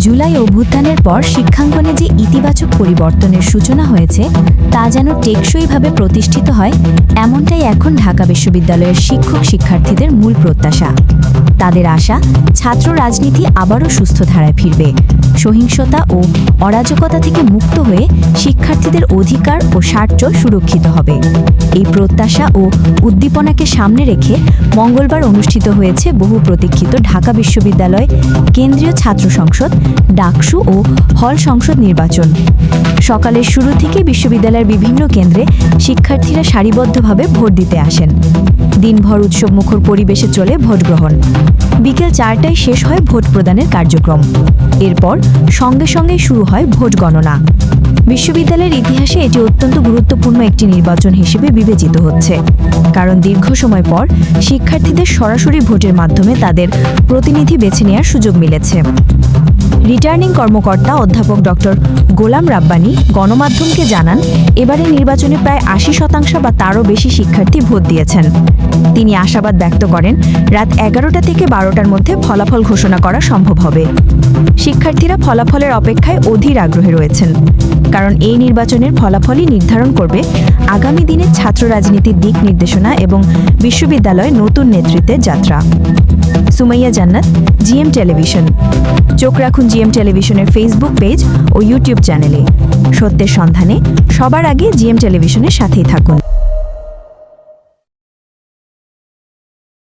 জুলাই অভ্যুত্থানের পর শিক্ষাঙ্গনে যে ইতিবাচক পরিবর্তনের সূচনা হয়েছে, তা যেন টেকসইভাবে প্রতিষ্ঠিত হয়, এমনটাই এখন ঢাকা বিশ্ববিদ্যালয়ের শিক্ষক শিক্ষার্থীদের মূল প্রত্যাশা। তাদের আশা, ছাত্র রাজনীতি আবারও সুস্থ ধারায় ফিরবে। সহিংসতা ও অরাজকতা থেকে মুক্ত হয়ে শিক্ষার্থীদের অধিকার ও স্বার্থ সুরক্ষিত হবে। এই প্রত্যাশা ও উদ্দীপনাকে সামনে রেখে মঙ্গলবার অনুষ্ঠিত হয়েছে বহু প্রতীক্ষিত ঢাকা বিশ্ববিদ্যালয় কেন্দ্রীয় ছাত্র সংসদ, ডাকসু ও হল সংসদ নির্বাচন। সকালের শুরু থেকে বিশ্ববিদ্যালয়ের বিভিন্ন কেন্দ্রে শিক্ষার্থীরা সারিবদ্ধভাবে ভোট দিতে আসেন। দিনভর উৎসব মুখর পরিবেশে চলে ভোট গ্রহণ বিকেল চারটায় শেষ হয় ভোট প্রদানের কার্যক্রম। এরপর সঙ্গে সঙ্গে শুরু হয় ভোট গণনা। বিশ্ববিদ্যালয়ের ইতিহাসে এটি অত্যন্ত গুরুত্বপূর্ণ একটি নির্বাচন হিসেবে বিবেচিত হচ্ছে। কারণ দীর্ঘ সময় পর শিক্ষার্থীদের সরাসরি ভোটের মাধ্যমে তাদের প্রতিনিধি বেছে নেওয়ার সুযোগ মিলেছে। রিটার্নিং কর্মকর্তা অধ্যাপক ডক্টর গোলাম রাব্বানি গণমাধ্যমকে জানান, এবারে নির্বাচনে প্রায় আশি শতাংশ বা তারও বেশি শিক্ষার্থী ভোট দিয়েছেন। তিনি আশাবাদ ব্যক্ত করেন, রাত এগারোটা থেকে বারোটার মধ্যে ফলাফল ঘোষণা করা সম্ভব হবে। শিক্ষার্থীরা ফলাফলের অপেক্ষায় অধীর আগ্রহে রয়েছেন, কারণ এই নির্বাচনের ফলাফলই নির্ধারণ করবে আগামী দিনে ছাত্র রাজনীতির দিক নির্দেশনা এবং বিশ্ববিদ্যালয়ে নতুন নেতৃত্বের যাত্রা। সুমাইয়া জান্নাত, জিএম টেলিভিশন। চোখ রাখুন জিএম টেলিভিশনের ফেসবুক পেজ ও ইউটিউব চ্যানেলে সত্যের সন্ধানে সবার আগে জিএম টেলিভিশনের সাথেই থাকুন।